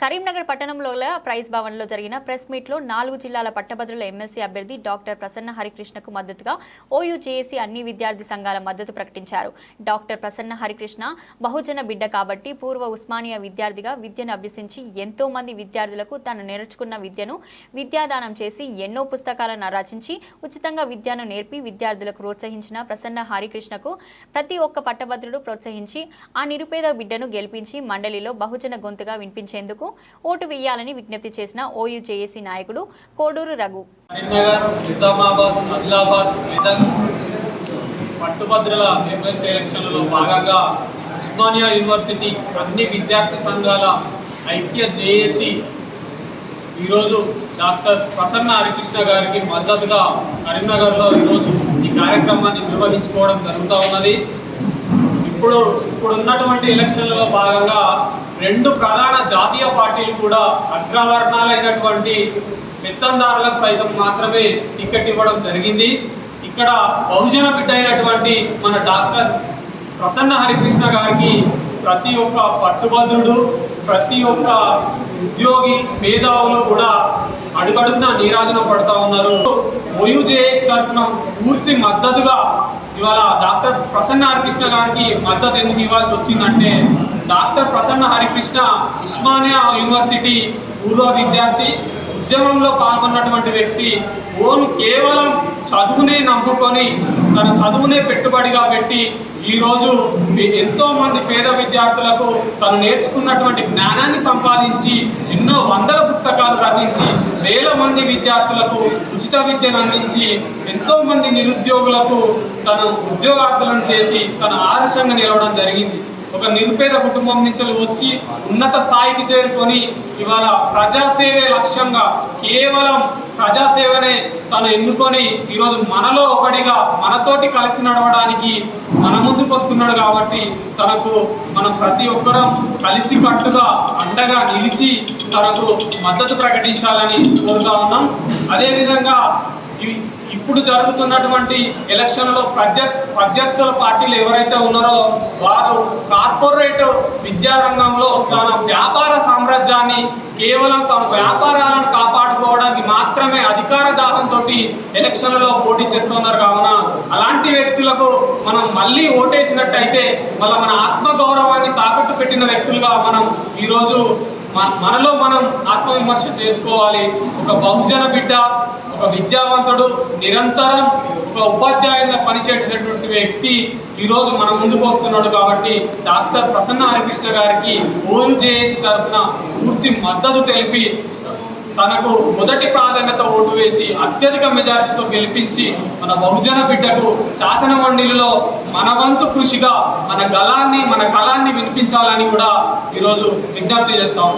కరీంనగర్ పట్టణంలో ప్రైజ్ భవన్లో జరిగిన ప్రెస్ మీట్లో నాలుగు జిల్లాల పట్టభద్రుల ఎమ్మెల్సీ అభ్యర్థి డాక్టర్ ప్రసన్న హరికృష్ణకు మద్దతుగా ఓయూ జేఏసీ అన్ని విద్యార్థి సంఘాల మద్దతు ప్రకటించారు. డాక్టర్ ప్రసన్న హరికృష్ణ బహుజన బిడ్డ కాబట్టి పూర్వ ఉస్మానియా విద్యార్థిగా విద్యను అభ్యసించి ఎంతో మంది విద్యార్థులకు తాను నేర్చుకున్న విద్యను విద్యాదానం చేసి ఎన్నో పుస్తకాలను రచించి ఉచితంగా విద్యను నేర్పి విద్యార్థులకు ప్రోత్సహించిన ప్రసన్న హరికృష్ణకు ప్రతి ఒక్క పట్టభద్రుడు ప్రోత్సహించి ఆ నిరుపేద బిడ్డను గెలిపించి మండలిలో బహుజన గొంతుగా వినిపించేందుకు ఓటు వేయాలని విజ్ఞప్తి చేసిన ఓయూ జేఏసీ నాయకుడు కోడూరు రఘు. పట్టుభద్రల పట్టుభద్రుల ఎమ్మెల్సీ ఎలక్షన్లలో భాగంగా ఉస్మానియా యూనివర్సిటీ అన్ని విద్యార్థి సంఘాల ఐక్య జేఏసీ ఈరోజు డాక్టర్ ప్రసన్న హరికృష్ణ గారికి మద్దతుగా కరీంనగర్లో ఈరోజు ఈ కార్యక్రమాన్ని నిర్వహించుకోవడం జరుగుతూ ఉన్నది. ఇప్పుడు ఇప్పుడున్నటువంటి ఎలక్షన్లలో భాగంగా రెండు ప్రధాన జాతీయ పార్టీలు కూడా అగ్రవర్ణాలైనటువంటి పెత్తందారులకు సైతం మాత్రమే టికెట్ ఇవ్వడం జరిగింది. ఇక్కడ బహుజన బిడ్డ అయినటువంటి మన డాక్టర్ ప్రసన్న హరికృష్ణ గారికి ప్రతి ఒక్క పట్టుభద్రుడు ప్రతి ఒక్క ఉద్యోగి మేధావులు కూడా అడుగడుగున నీరాజన పడతా ఉన్నారు. ఓయూజేఎస్ తరఫున పూర్తి మద్దతుగా ఇవాళ డాక్టర్ ప్రసన్న హరికృష్ణ గారికి మద్దతు ఎందుకు ఇవ్వాల్సి వచ్చిందంటే డాక్టర్ ప్రసన్న హరికృష్ణ ఉస్మానియా యూనివర్సిటీ పూర్వ విద్యార్థి ఉద్యమంలో పాల్గొన్నటువంటి వ్యక్తి ఓన్ కేవలం చదువునే నమ్ముకొని తన చదువునే పెట్టుబడిగా పెట్టి ఈరోజు ఎంతో మంది పేద విద్యార్థులకు తను నేర్చుకున్నటువంటి జ్ఞానాన్ని సంపాదించి ఎన్నో వందల పుస్తకాలు రచించి వేల మంది విద్యార్థులకు ఉచిత విద్యను అందించి ఎంతో మంది నిరుద్యోగులకు తను ఉద్యోగార్థులను చేసి తన ఆదర్శంగా నిలవడం జరిగింది. ఒక నిరుపేద కుటుంబం నుంచి వచ్చి ఉన్నత స్థాయికి చేరుకొని ఇవాళ ప్రజాసేవే లక్ష్యంగా కేవలం ప్రజాసేవనే తను ఎన్నుకొని ఈరోజు మనలో ఒకటిగా మనతోటి కలిసి నడవడానికి మన ముందుకు వస్తున్నాడు కాబట్టి తనకు మనం ప్రతి ఒక్కరం కలిసి కట్టుగా అండగా నిలిచి తనకు మద్దతు ప్రకటించాలని కోరుతా ఉన్నాం. అదేవిధంగా ఇవి ఇప్పుడు జరుగుతున్నటువంటి ఎలక్షన్లో ప్రత్య ప్రత్యర్థుల పార్టీలు ఎవరైతే ఉన్నారో వారు కార్పొరేట్ విద్యారంగంలో తన వ్యాపార సామ్రాజ్యాన్ని కేవలం తమ వ్యాపారాలను కాపాడుకోవడానికి మాత్రమే అధికార దాహంతో ఎలక్షన్లలో పోటీ చేస్తున్నారు కావున అలాంటి వ్యక్తులకు మనం మళ్ళీ ఓటేసినట్టయితే మళ్ళీ మన ఆత్మగౌరవాన్ని తాకట్టు పెట్టిన వ్యక్తులుగా మనం ఈరోజు మనలో మనం ఆత్మవిమర్శ చేసుకోవాలి. ఒక బహుజన బిడ్డ ఒక విద్యావంతుడు నిరంతరం ఒక ఉపాధ్యాయుడిగా పనిచేసేటువంటి వ్యక్తి ఈరోజు మన ముందుకు వస్తున్నాడు కాబట్టి డాక్టర్ ప్రసన్న హరికృష్ణ గారికి ఓయూజేఎస్ తరఫున పూర్తి మద్దతు తెలిపి తనకు మొదటి ప్రాధాన్యత అత్యధిక మెజారిటీతో గెలిపించి మన బహుజన బిడ్డకు శాసన మండలిలో మన వంతు కృషిగా మన గళాన్ని మన కళాన్ని వినిపించాలని కూడా ఈరోజు విజ్ఞప్తి చేస్తాం.